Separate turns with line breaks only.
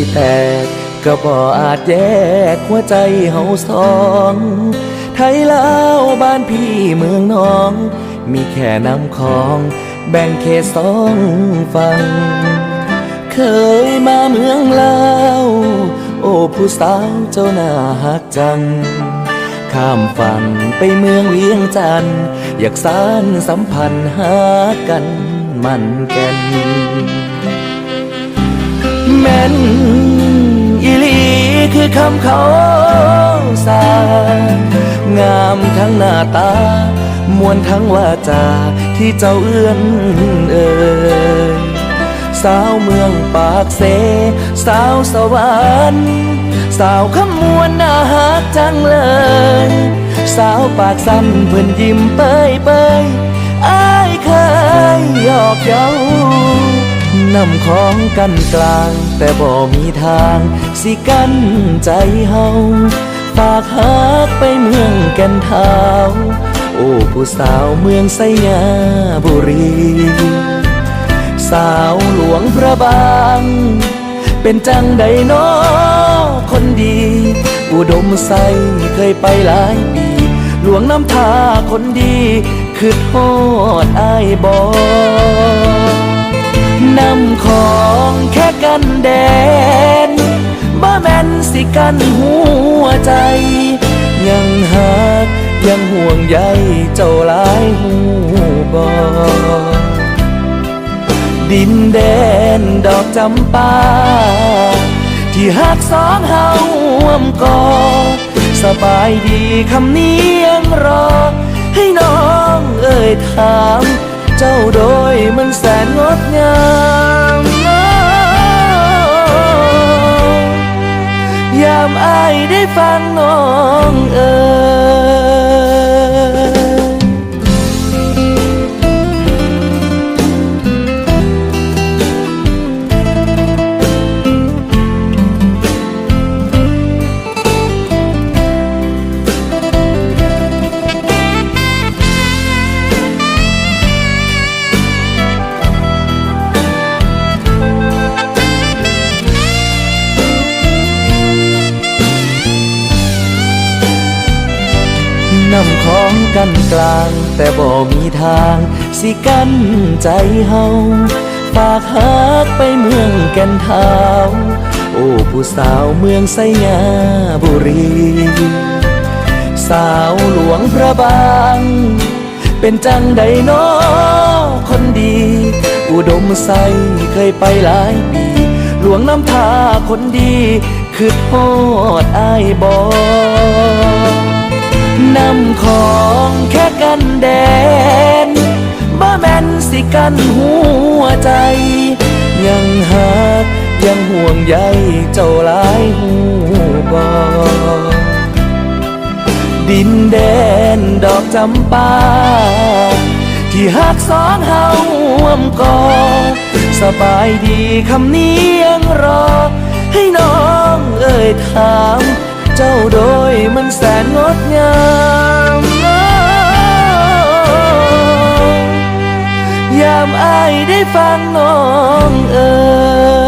สิแตกก็บ่อาจแยกหัวใจเฮาสองไทยลาวบ้านพี่เมืองน้อง มีแค่น้ำคลองแบ่งเขตสองฝั่งเคยมาเมืองลาวโอ้ผู้สาวเจ้าน้าหักจัง ข้ามฝั่งไปเมืองเวียงจันทน์อยากสานสัมพันธ์หากันมันแกันแม่น คือคำเขาสางามทั้งหน้าตามวนทั้งวาจาที่เจ้าเอื้อนเอ่ยสาวเมืองปากเซสาวสวรรค์สาวขมวนน่าฮักจังเลย สาวปากสั้นเพื่อนยิ้มเปยเปยอ้ายเคยหยอกเย้านำของกันกลาง แต่บ่มีทาง สิกันใจเฮาฝากฮักไปเมืองแก่นเทาโอ้ผู้สาวเมืองไสยาบุรี สาวหลวงพระบาง เป็นจังใดน้อคนดี อุดมใสเคยไปหลายปี หลวงน้ำทาคนดีคือโทษอายบอนำของแค่กันแดน สิกันหัวใจ ยังหักยังห่วงใยเจ้าหลายหูบอดินแดนดอกจำปา ที่หักสองเฮาห่วมกอ สบายดีคำนี้ยังรอ ให้น้องเอ่ยถาม เจ้าโดยมันแสนงดงาม อายได้ฟังน้องเอ๋ย องกันกลาง แต่บ่มีทาง สิกันใจเฮาฝากฮักไปเมืองแก่นเทาโอ้ผู้สาวเมืองไสยาบุรี สาวหลวงพระบาง เป็นจังใดน้อคนดี อุดมใสเคยไปหลายปี หลวงน้ำทาคนดีคือโทษอายบอนำของแค่ กันแดนบ่แม่นสิกันหัวใจ ยังหักยังห่วงใยเจ้าหลายหูบอดินแดนดอกจำปา ที่หักสองเฮาห่วมกอสบายดีคำนี้ยังรอ ให้น้องเอ่ยถาม เจ้าโดยมันแสนงดงามยาม อายได้ฟังน้องเอ่ย